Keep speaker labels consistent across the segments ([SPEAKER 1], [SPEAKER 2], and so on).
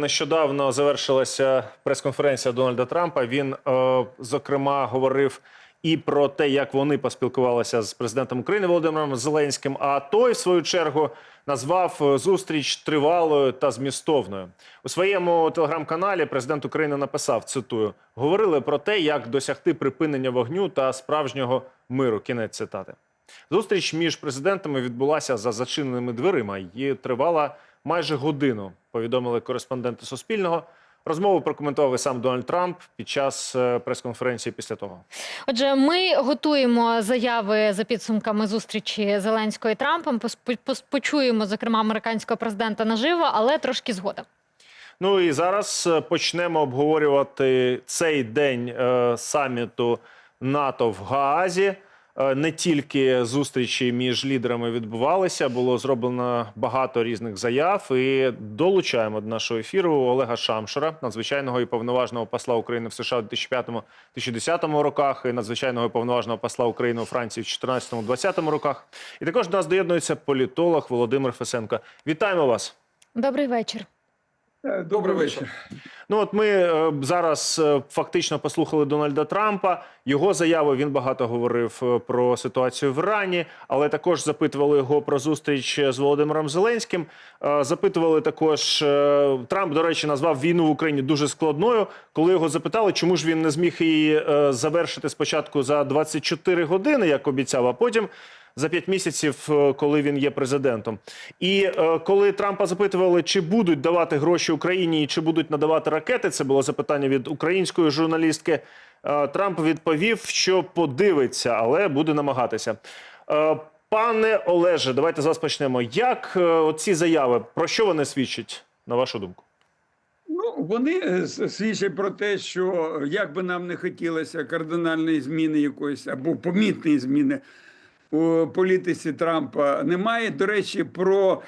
[SPEAKER 1] Нещодавно завершилася прес-конференція Дональда Трампа. Він, е, зокрема, говорив і про те, як вони поспілкувалися з президентом України Володимиром Зеленським. А той, в свою чергу, назвав е, зустріч тривалою та змістовною. У своєму телеграм-каналі президент України написав: цитую: говорили про те, як досягти припинення вогню та справжнього миру. Кінець цитати. Зустріч між президентами відбулася за зачиненими дверима і тривала майже годину. Повідомили кореспонденти Суспільного. Розмову прокоментував і сам Дональд Трамп під час е, прес-конференції після того.
[SPEAKER 2] Отже, ми готуємо заяви за підсумками зустрічі Зеленського і Трампом. Почуємо, зокрема, американського президента наживо, але трошки згодом.
[SPEAKER 1] Ну і зараз е, почнемо обговорювати цей день е, саміту НАТО в Гаазі. Е, Не тільки зустрічі між лідерами відбувалися, було зроблено багато різних заяв. І долучаємо до нашого ефіру Олега Шамшера, надзвичайного і повноважного посла України в США у 2005-2010 роках, і надзвичайного і повноважного посла України у Франції в 2014-2020 роках. І також до нас доєднується політолог Володимир Фесенко. Вітаємо вас.
[SPEAKER 2] Добрий вечір.
[SPEAKER 3] Е, Добрий вечір.
[SPEAKER 1] Ну от ми е, зараз е, фактично послухали Дональда Трампа. Його заяви він багато говорив про ситуацію в Ірані, але також запитували його про зустріч з Володимиром Зеленським. Запитували також Трамп, до речі, назвав війну в Україні дуже складною. Коли його запитали, чому ж він не зміг її завершити спочатку за 24 години, як обіцяв, а потім за п'ять місяців, е, коли він є президентом. І е, коли Трампа запитували, чи будуть давати гроші Україні чи будуть надавати ракети, це було запитання від української журналістки. е, Трамп відповів, що подивиться, але буде намагатися. Пане Олеже, давайте з вас почнемо. Як е, ці заяви про що вони свідчать, на вашу думку?
[SPEAKER 3] Ну вони свідчать про те, що як би нам не хотілося кардинальної зміни якоїсь або помітної зміни у політиці Трампа немає. До речі, про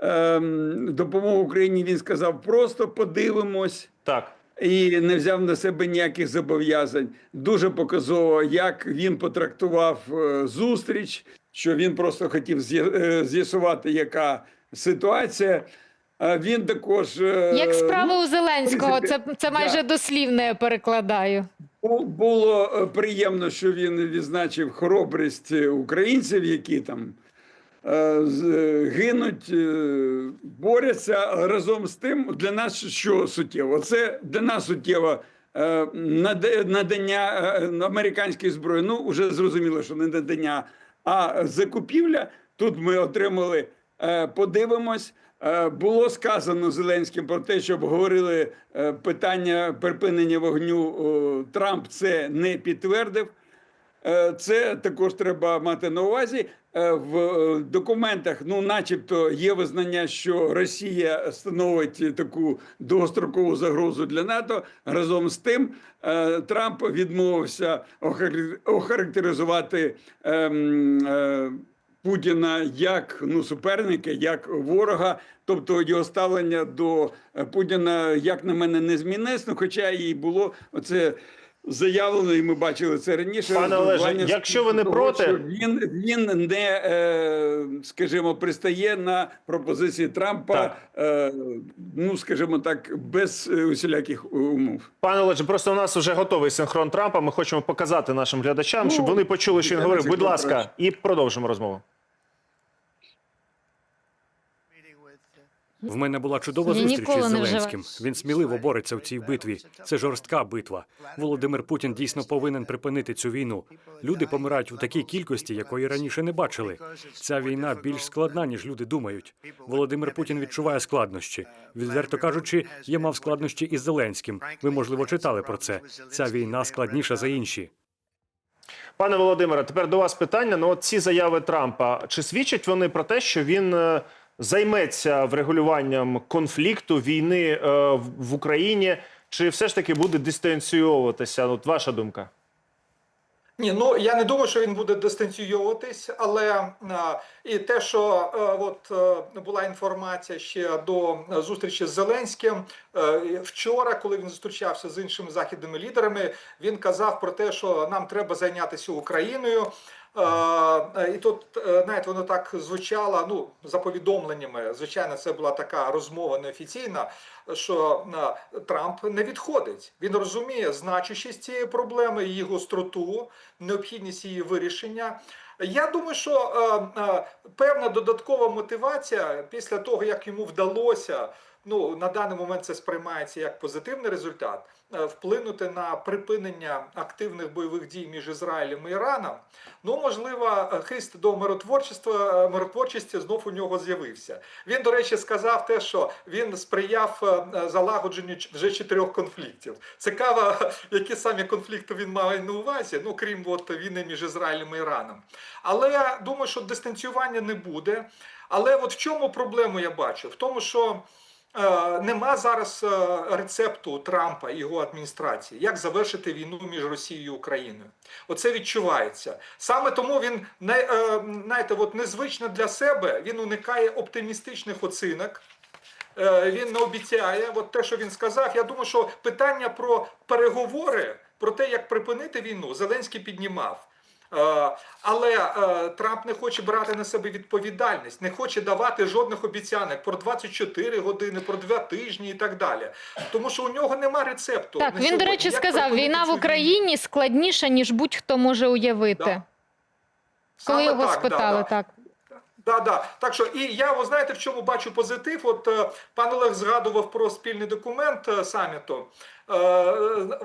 [SPEAKER 3] ем, допомогу Україні він сказав: просто подивимось.
[SPEAKER 1] Так.
[SPEAKER 3] І не взяв на себе ніяких зобов'язань. Дуже показово, як він потрактував е, зустріч, що він просто хотів е, з'ясувати, яка ситуація. Він також е,
[SPEAKER 2] Як справа у Зеленського, це, це майже
[SPEAKER 3] да.
[SPEAKER 2] дослівно я перекладаю.
[SPEAKER 3] було е, приємно, що він відзначив хоробрість е, українців, які там гинуть, борються разом з тим. Для нас що суттєво? Це для нас суттєво. Надання американської зброї. Ну вже зрозуміло, що не надання, а закупівля. Тут ми отримали. Подивимось. Е, Було сказано Зеленським про те, щоб говорили е, питання припинення вогню. Трамп це не підтвердив. Е, Це також треба мати на увазі. Е, В е, документах, ну, начебто, є визнання, що Росія становить таку довгострокову загрозу для НАТО. Разом з тим, е, Трамп відмовився охар- охарактеризувати. Путіна як ну суперника, як ворога, тобто його ставлення до е, Путіна, як на мене, не змінилось, ну, хоча і було оце заявлено, і ми бачили це раніше.
[SPEAKER 1] Пане Олеже, якщо ви не
[SPEAKER 3] того,
[SPEAKER 1] проти-
[SPEAKER 3] він, він не, е, скажімо, пристає на пропозиції Трампа, е, ну скажімо так, без е, усіляких умов.
[SPEAKER 1] Пане Олеже, просто у нас вже готовий синхрон Трампа. Ми хочемо показати нашим глядачам, щоб
[SPEAKER 3] Ну,
[SPEAKER 1] вони почули, що він говорив. Будь ласка, і продовжимо розмову.
[SPEAKER 4] В мене була чудова
[SPEAKER 2] Я
[SPEAKER 4] зустріч із Зеленським. Він сміливо бореться в цій битві. Це жорстка битва. Володимир Путін дійсно повинен припинити цю війну. Люди помирають у такій кількості, якої раніше не бачили. Ця війна більш складна, ніж люди думають. Володимир Путін відчуває складнощі. Відверто кажучи, я мав складнощі із Зеленським. Ви можливо читали про це. Ця війна складніша за інші.
[SPEAKER 1] Пане Володимире, тепер до вас питання. Ну, от ці заяви Трампа чи свідчать вони про те, що він е, займеться врегулюванням конфлікту війни е, в- Україні, чи все ж таки буде дистанціюватися? От ваша думка?
[SPEAKER 5] Ні, ну я не думаю, що він буде дистанціюватись, але е, і те, що е, от е, була інформація ще до зустрічі з Зеленським е, вчора, коли він зустрічався з іншими західними лідерами, він казав про те, що нам треба зайнятися Україною. Е, І тут, е, знаєте, воно так звучало, ну, за повідомленнями, звичайно, це була така розмова неофіційна, що е, Трамп не відходить. Він розуміє значущість цієї проблеми, її гостроту, необхідність її вирішення. Я думаю, що певна додаткова мотивація після того, як йому вдалося, ну на даний момент це сприймається як позитивний результат, е, вплинути на припинення активних бойових дій між Ізраїлем і Іраном. Ну, можливо, е, хист до миротворчества, е, миротворчості знов у нього з'явився. Він, до речі, сказав те, що він сприяв залагодженню вже чотирьох конфліктів. Цікаво, які самі конфлікти він має на увазі, ну крім от війни між Ізраїлем і Іраном. Але я думаю, що дистанціювання не буде. Але от в чому проблему я бачу? В тому, що нема зараз е, рецепту Трампа і його адміністрації, як завершити війну між Росією і Україною. Оце відчувається. Саме тому він е, знаєте, от незвично для себе він уникає оптимістичних оцінок. Е, Він не обіцяє, от те, що він сказав. Я думаю, що питання про переговори, про те, як припинити війну, Зеленський піднімав. Е, Але е, Трамп не хоче брати на себе відповідальність, не хоче давати жодних обіцянок про 24 години, про 2 тижні і так далі. Тому що у нього нема рецепту.
[SPEAKER 2] Так, він, до речі,
[SPEAKER 5] Як
[SPEAKER 2] сказав, війна в
[SPEAKER 5] війну?
[SPEAKER 2] Україні складніша, ніж будь-хто може уявити.
[SPEAKER 5] Да.
[SPEAKER 2] Коли
[SPEAKER 5] Саме
[SPEAKER 2] його
[SPEAKER 5] так,
[SPEAKER 2] спитали,
[SPEAKER 5] да.
[SPEAKER 2] так.
[SPEAKER 5] Да, да. Так що і я ви знаєте, в чому бачу позитив. От е, пан Олег згадував про спільний документ саміту. Е,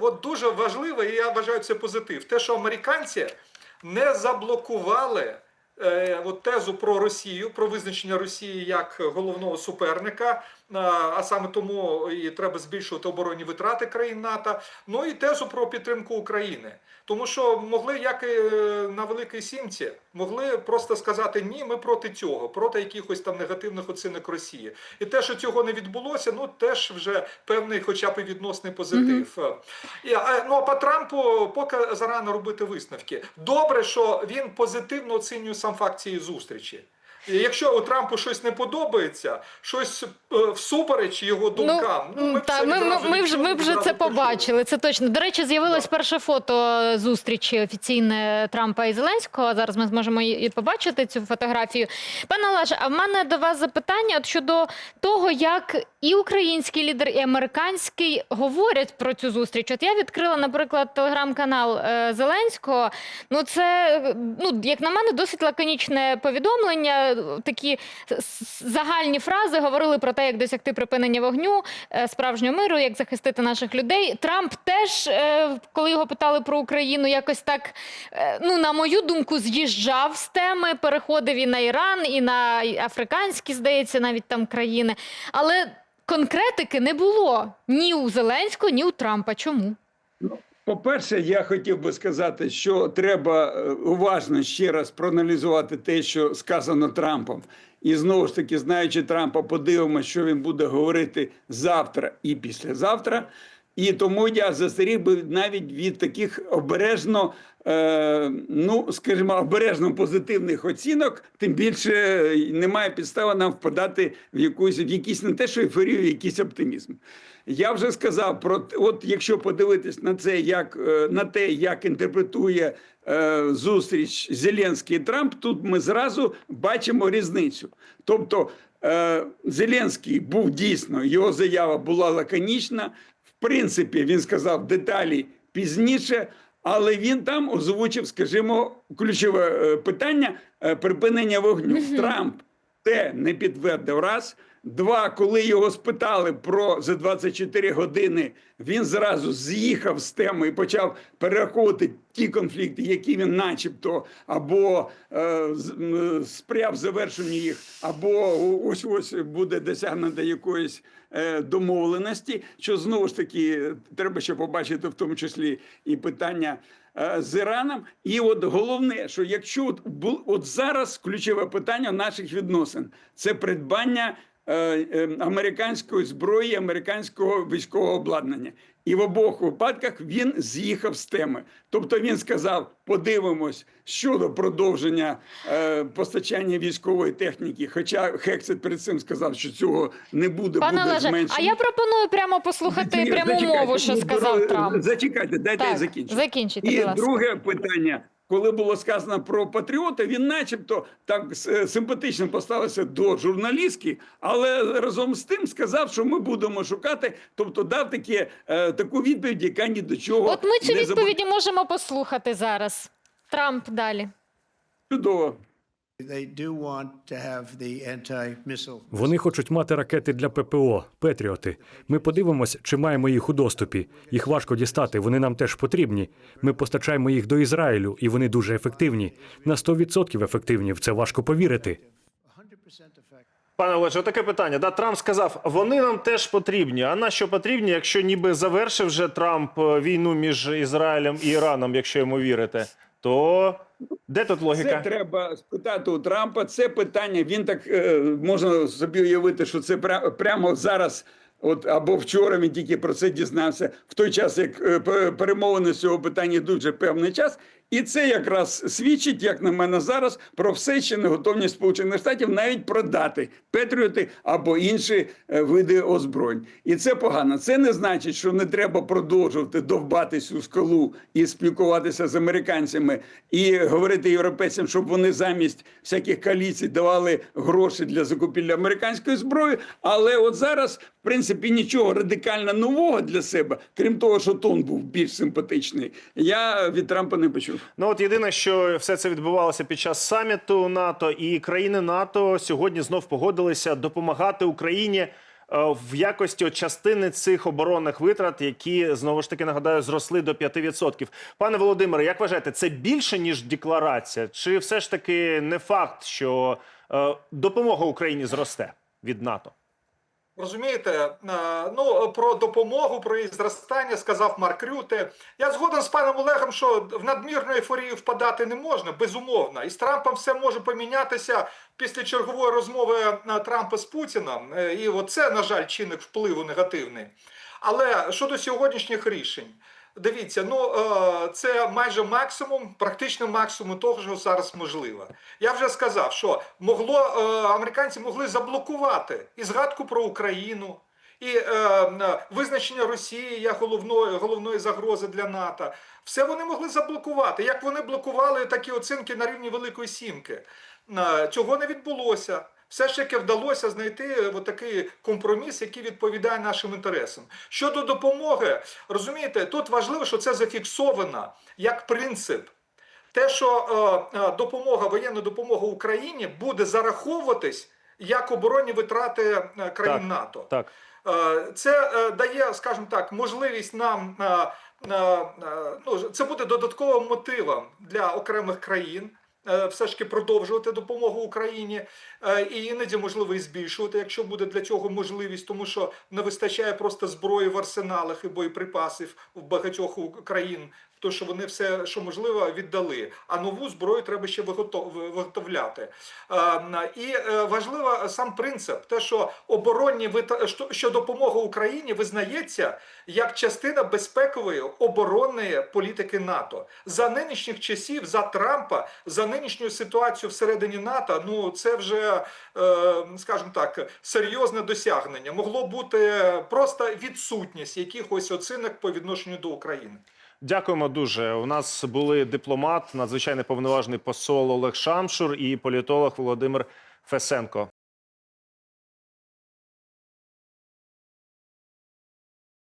[SPEAKER 5] от дуже важливо, і я вважаю це позитив. Те, що американці не заблокували. е, От тезу про Росію, про визначення Росії як головного суперника, е, а саме тому і треба збільшувати оборонні витрати країн НАТО. Ну і тезу про підтримку України. Тому що могли, як і е, на Великій Сімці, могли просто сказати ні, ми проти цього, проти якихось там негативних оцінок Росії. І те, що цього не відбулося, ну теж вже певний, хоча б і відносний позитив. І, а, ну а по Трампу поки зарано робити висновки. Добре, що він позитивно оцінює сам факт цієї зустрічі. І якщо у Трампу щось не подобається, щось е, всупереч його думкам, ну,
[SPEAKER 2] м,
[SPEAKER 5] ми,
[SPEAKER 2] та, ми, ми, ми вже, ми вже це побачили. Це точно. До речі, з'явилось перше фото зустрічі офіційне Трампа і Зеленського. Зараз ми зможемо і і побачити цю фотографію. Пане Олеже, а в мене до вас запитання от щодо того, як і український лідер, і американський говорять про цю зустріч. От я відкрила, наприклад, телеграм-канал е, Зеленського. Ну, це е, ну, як на мене, досить лаконічне повідомлення. Такі загальні фрази говорили про те, як досягти припинення вогню, е, справжнього миру, як захистити наших людей. Трамп теж, е, коли його питали про Україну, якось так, е, ну на мою думку, з'їжджав з теми, переходив і на Іран, і на африканські, здається, навіть там країни. Але конкретики не було ні у Зеленського, ні у Трампа. Чому?
[SPEAKER 3] По-перше, я хотів би сказати, що треба е, уважно ще раз проаналізувати те, що сказано Трампом. І знову ж таки, знаючи Трампа, подивимося, що він буде говорити завтра і післязавтра. І тому я застеріг би навіть від таких обережно, е, ну скажімо, обережно позитивних оцінок. Тим більше е, немає підстави нам впадати в якусь в якийсь не те, що ейфорію, в якийсь оптимізм. Я вже сказав про от якщо подивитись на це, як е, на те, як інтерпретує е, зустріч Зеленський і Трамп, тут ми зразу бачимо різницю. Тобто е, Зеленський був дійсно, його заява була лаконічна. В принципі, він сказав деталі пізніше, але він там озвучив, скажімо, ключове е, питання е, припинення вогню. Трамп це не підтвердив раз. Два, коли його спитали про за 24 години, він зразу з'їхав з теми і почав перераховувати ті конфлікти, які він, начебто, або е, з- м, завершенню їх, або ось ось буде досягнуто якоїсь е, домовленості. Що знову ж таки треба ще побачити, в тому числі і питання е, з Іраном. І от головне, що якщо от, от зараз ключове питання наших відносин це придбання американської зброї, американського військового обладнання. І в обох випадках він з'їхав з теми. Тобто він сказав: подивимось щодо продовження е, постачання військової техніки. Хоча Хексет перед цим сказав, що цього не буде,
[SPEAKER 2] Пане
[SPEAKER 3] буде
[SPEAKER 2] Олеже,
[SPEAKER 3] зменшено.
[SPEAKER 2] а я пропоную прямо послухати
[SPEAKER 3] Зачекайте,
[SPEAKER 2] пряму мову, що сказав Трамп.
[SPEAKER 3] Зачекайте, дайте я закінчу.
[SPEAKER 2] закінчіть,
[SPEAKER 3] І друге питання. Коли було сказано про патріота, він, начебто, так е, симпатично поставився до журналістки, але разом з тим сказав, що ми будемо шукати, тобто дав таке, е, таку відповідь, яка ні до чого
[SPEAKER 2] От ми цю відповіді можемо послухати зараз. Трамп далі.
[SPEAKER 3] Чудово.
[SPEAKER 4] Вони хочуть мати ракети для ППО, Петріоти. Ми подивимось, чи маємо їх у доступі. Їх важко дістати, вони нам теж потрібні. Ми постачаємо їх до Ізраїлю, і вони дуже ефективні. На 100% ефективні. В це важко повірити.
[SPEAKER 6] 100%
[SPEAKER 1] Пане Олеже, таке питання. Да, Трамп сказав, вони нам теж потрібні. А на що потрібні, якщо ніби завершив вже Трамп е, війну між Ізраїлем і Іраном, якщо йому вірите, то де тут
[SPEAKER 3] Це
[SPEAKER 1] логіка?
[SPEAKER 3] треба спитати у Трампа. Це питання. Він так е, можна собі уявити, що це пря- прямо зараз. От або вчора він тільки про це дізнався в той час, як е, перемовини з цього питання йдуть вже певний час, і це якраз свідчить, як на мене зараз, про все ще неготовність Сполучених Штатів навіть продати Петріоти або інші е, види озброєнь. І це погано. Це не значить, що не треба продовжувати довбатись у скалу і спілкуватися з американцями і говорити європейцям, щоб вони замість всяких коаліцій давали гроші для закупівлі американської зброї. Але от зараз, в принципі, нічого радикально нового для себе, крім того, що тон був більш симпатичний, я від Трампа не почув.
[SPEAKER 1] Ну от єдине, що все це відбувалося під час саміту НАТО, і країни НАТО сьогодні знов погодилися допомагати Україні е, в якості частини цих оборонних витрат, які знову ж таки нагадаю зросли до 5%. Пане Володимире, як вважаєте, це більше ніж декларація? Чи все ж таки не факт, що е, допомога Україні зросте від НАТО?
[SPEAKER 5] Розумієте, е, ну про допомогу, про її зростання сказав Марк Рюте. Я згоден з паном Олегом, що в надмірну ейфорію впадати не можна, безумовно. І з Трампом все може помінятися після чергової розмови е, Трампа з Путіном. Е, І оце, на жаль, чинник впливу негативний. Але щодо сьогоднішніх рішень. Дивіться, ну е, це майже максимум, практично максимум того, що зараз можливо. Я вже сказав, що могло е, американці могли заблокувати і згадку про Україну, і е, визначення Росії як головної, головної загрози для НАТО. Все вони могли заблокувати. Як вони блокували такі оцінки на рівні Великої Сімки. Цього не відбулося. Все ж таки вдалося знайти от такий компроміс, який відповідає нашим інтересам. Щодо допомоги, розумієте, тут важливо, що це зафіксовано як принцип. Те, що е, е, допомога, воєнна допомога Україні буде зараховуватись як оборонні витрати е, країн
[SPEAKER 1] Так.
[SPEAKER 5] НАТО.
[SPEAKER 1] Так.
[SPEAKER 5] Е, Це е, дає, скажімо так, можливість нам. е, е, е, Ну, це буде додатковим мотивом для окремих країн. Е, Все ж таки продовжувати допомогу Україні е, і іноді можливо і збільшувати, якщо буде для цього можливість, тому що не вистачає просто зброї в арсеналах і боєприпасів в багатьох країн. То, що вони все, що можливо, віддали, а нову зброю треба ще виготов- виготовляти. Е, І е, важливо сам принцип, те, що оборонні що допомога Україні визнається як частина безпекової оборонної політики НАТО за нинішніх часів, за Трампа, за нинішню ситуацію всередині НАТО. Ну це вже, е, скажімо так, серйозне досягнення. Могло бути просто відсутність якихось оцінок по відношенню до України.
[SPEAKER 1] Дякуємо дуже. У нас були дипломат, надзвичайно повноважний посол Олег Шамшур і політолог Володимир Фесенко.